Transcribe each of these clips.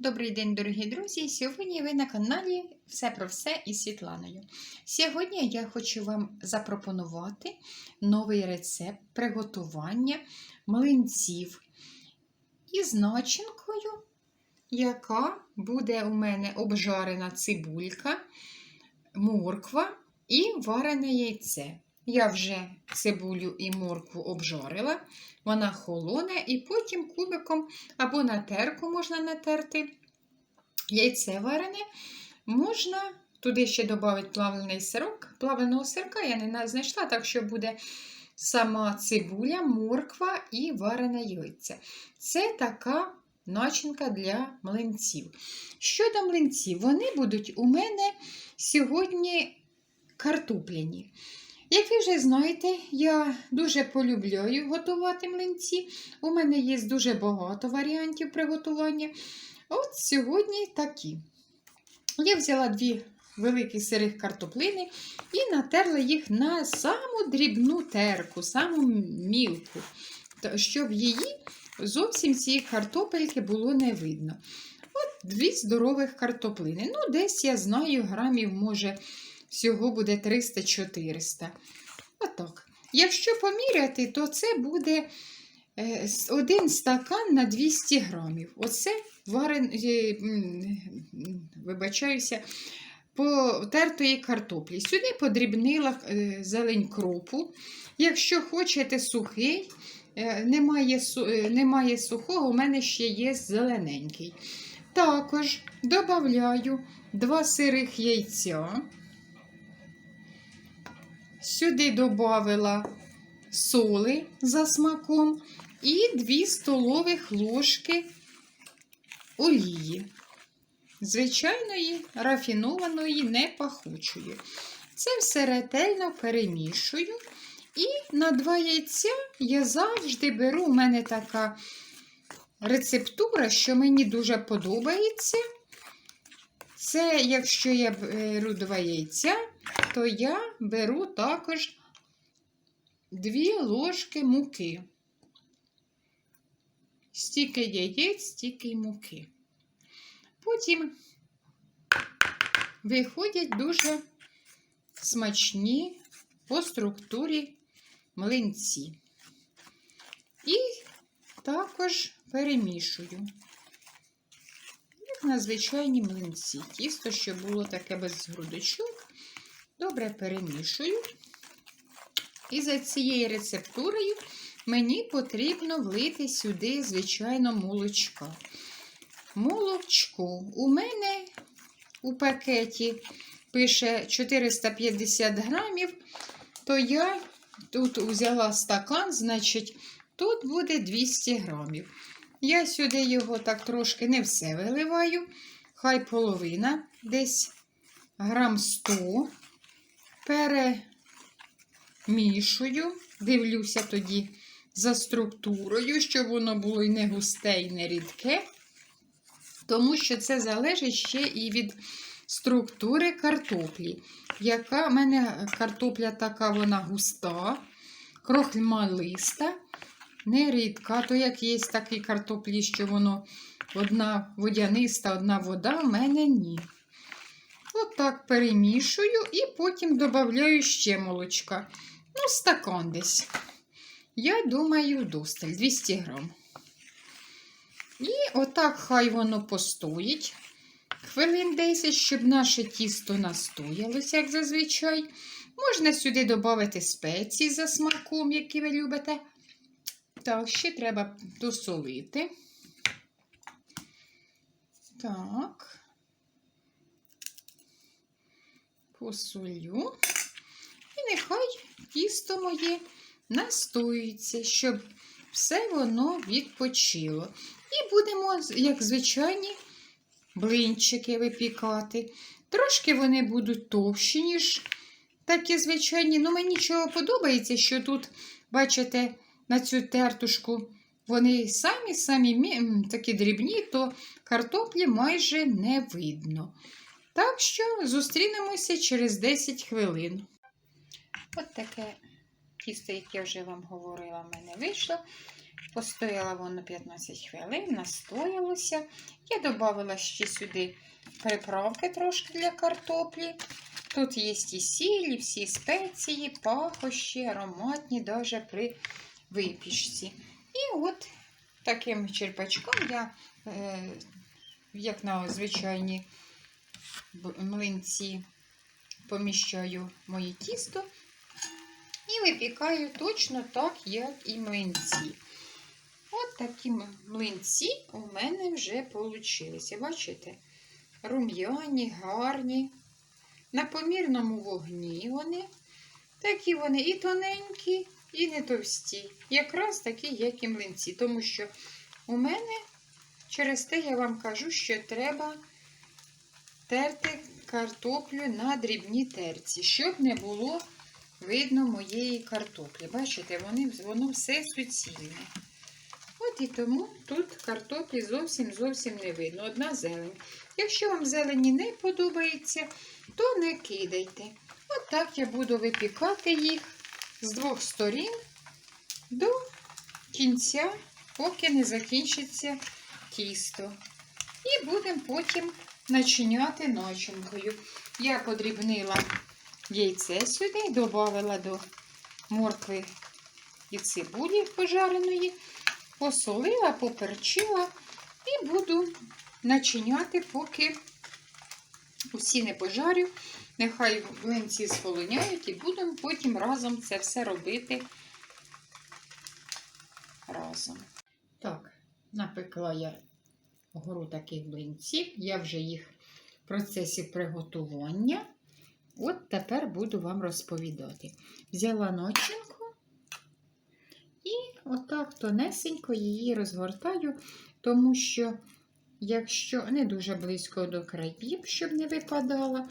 Добрий день, дорогі друзі! Сьогодні ви на каналі Все про все із Світланою. Сьогодні я хочу вам запропонувати новий рецепт приготування млинців із начинкою, яка буде у мене обжарена цибулька, морква і варене яйце. Я вже цибулю і моркву обжарила, вона холоне, і потім кубиком або на терку можна натерти яйце варене. Можна туди ще додати плавлений сирок. Плавленого сирка я не знайшла, так що буде сама цибуля, морква і варене яйце. Це така начинка для млинців. Щодо млинців, вони будуть у мене сьогодні картопляні. Як ви вже знаєте, я дуже полюбляю готувати млинці. У мене є дуже багато варіантів приготування. От сьогодні такі. Я взяла дві великі сирих картоплини і натерла їх на саму дрібну терку, саму мілку, щоб її зовсім цієї картопельки було не видно. От дві здорових картоплини. Ну, десь я знаю, грамів, може, всього буде 300-400. Отак. Якщо поміряти, то це буде е, один стакан на 200 грамів. Оце варен, вибачаюся, потертої картоплі. Сюди подрібнила е, зелень кропу. Якщо хочете сухий, е, немає, немає сухого, у мене ще є зелененький. Також додаю два сирих яйця. Сюди додала соли за смаком і 2 столових ложки олії. Звичайної, рафінованої, не пахучої. Це все ретельно перемішую. І на два яйця я завжди беру, у мене така рецептура, що мені дуже подобається. Це, якщо я беру два яйця, то я беру також дві ложки муки. Стільки яєць, стільки й муки. Потім виходять дуже смачні по структурі млинці. І також перемішую на звичайні млинці. Тісто, щоб було таке без грудочок, добре перемішую. І за цією рецептурою мені потрібно влити сюди, звичайно, молочка. Молочко у мене у пакеті пише 450 грамів, то я тут взяла стакан, значить, тут буде 200 грамів. Я сюди його так трошки не все виливаю, хай половина, десь грам 100, перемішую, дивлюся тоді за структурою, щоб воно було і не густе, і не рідке, тому що це залежить ще і від структури картоплі. Яка в мене картопля така вона густа, крохмалиста не рідка, то як є такі картоплі, що воно одна водяниста, одна вода, в мене ні. Отак перемішую і потім додаю ще молочка. Ну, стакан десь. Я думаю, досталь 200 грам. І отак хай воно постоїть. Хвилин 10, щоб наше тісто настоялося, як зазвичай. Можна сюди додати спеції за смаком, які ви любите. Так, ще треба досолити. Так, посолю. І нехай тісто моє настоюється, щоб все воно відпочило. І будемо, як звичайні, блинчики випікати. Трошки вони будуть товщі, ніж такі звичайні. Ну, мені чого подобається, що тут, бачите, на цю тертушку, вони самі-самі такі дрібні, то картоплі майже не видно. Так що зустрінемося через 10 хвилин. От таке тісто, як я вже вам говорила, в мене вийшло. Постояла воно 15 хвилин, настоялося. Я додала ще сюди приправки трошки для картоплі. Тут є і сіль, і всі спеції, пахощі, ароматні, навіть при випічці. І от таким черпачком я, е, як на звичайні млинці, поміщаю моє тісто і випікаю точно так, як і млинці. От такі млинці у мене вже вийшли. Бачите? Рум'яні, гарні. На помірному вогні вони. Такі вони і тоненькі, і не товсті. Якраз такі, як і млинці. Тому що у мене через те я вам кажу, що треба терти картоплю на дрібній терці, щоб не було видно моєї картоплі. Бачите, вони, воно все суцільне. От і тому тут картоплі зовсім зовсім не видно. Одна зелень. Якщо вам зелені не подобається, то не кидайте. От так я буду випікати їх з двох сторін до кінця, поки не закінчиться тісто. І будемо потім начиняти начинкою. Я подрібнила яйце сюди, додала до моркви і цибулі пожареної, посолила, поперчила і буду начиняти, поки усі не пожарю. Нехай млинці схолоняють і будемо потім разом це все робити разом. Так, напекла я гору таких блинців, я вже їх в процесі приготування. От тепер буду вам розповідати. Взяла начинку і отак тонесенько її розгортаю, тому що, якщо не дуже близько до країв, щоб не випадала,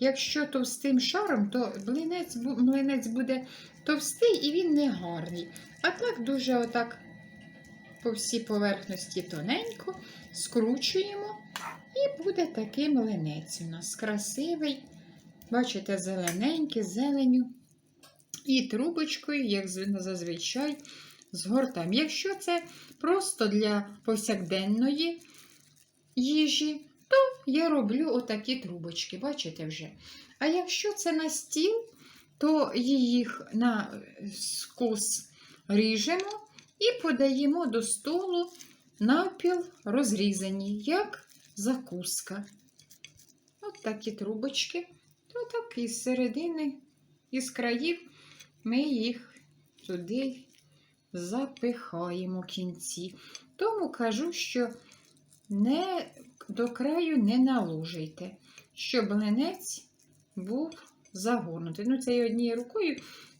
якщо товстим шаром, то блинець, бу- млинець буде товстий і він не гарний. А так дуже отак по всій поверхності тоненько скручуємо, і буде такий млинець у нас красивий. Бачите, зелененький, зеленю. І трубочкою, як з- зазвичай, згортаємо. Якщо це просто для повсякденної їжі, то я роблю отакі трубочки, бачите вже. А якщо це на стіл, то їх на скос ріжемо і подаємо до столу напіл розрізані, як закуска. От такі трубочки. То так із середини, із країв ми їх туди запихаємо в кінці. Тому кажу, що не, до краю не наложуйте, щоб линець був загорнутий. Ну, це і однією рукою.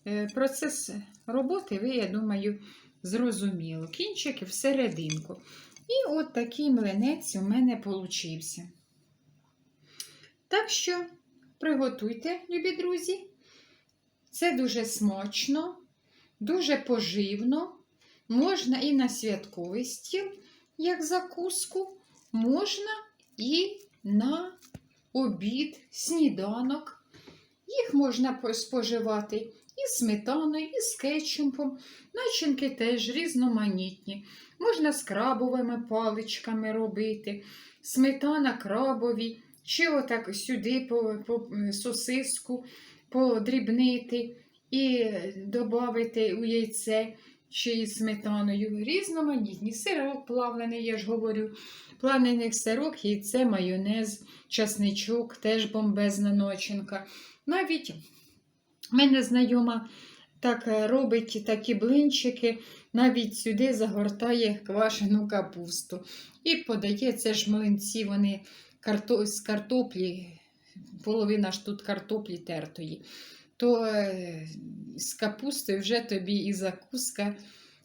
Е, Процес роботи, ви, я думаю, зрозуміло. Кінчики всерединку. І от такий млинець у мене получився. Так що приготуйте, любі друзі. Це дуже смачно, дуже поживно. Можна і на святковий стіл, як закуску, можна і на обід, сніданок. Їх можна по- споживати і сметаною, і з кетчупом. Начинки теж різноманітні. Можна з крабовими паличками робити, сметана крабові, чи отак сюди по, по сосиску подрібнити і додати у яйце чи із сметаною. Різноманітні. Сирок плавлений, я ж говорю. Плавлений сирок, яйце, майонез, часничок, теж бомбезна начинка. Навіть мене знайома так е, робить такі блинчики, навіть сюди загортає квашену капусту. І подає це ж млинці, вони з картоплі, половина ж тут картоплі тертої. То з капустою вже тобі і закуска,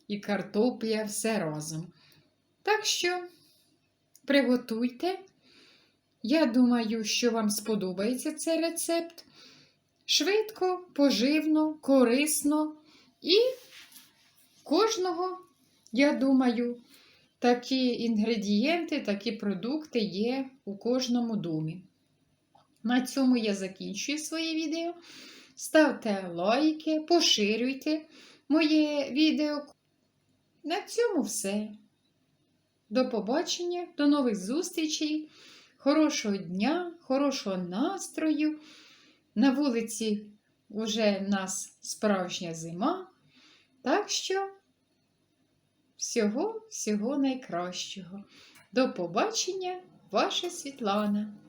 і картопля, все разом. Так що приготуйте. Я думаю, що вам сподобається цей рецепт. Швидко, поживно, корисно і кожного, я думаю, такі інгредієнти, такі продукти є у кожному домі. На цьому я закінчую своє відео. Ставте лайки, поширюйте моє відео. на цьому все. До побачення, до нових зустрічей, хорошого дня, хорошого настрою. На вулиці вже нас справжня зима. Так що всього, всього найкращого. До побачення, ваша Світлана.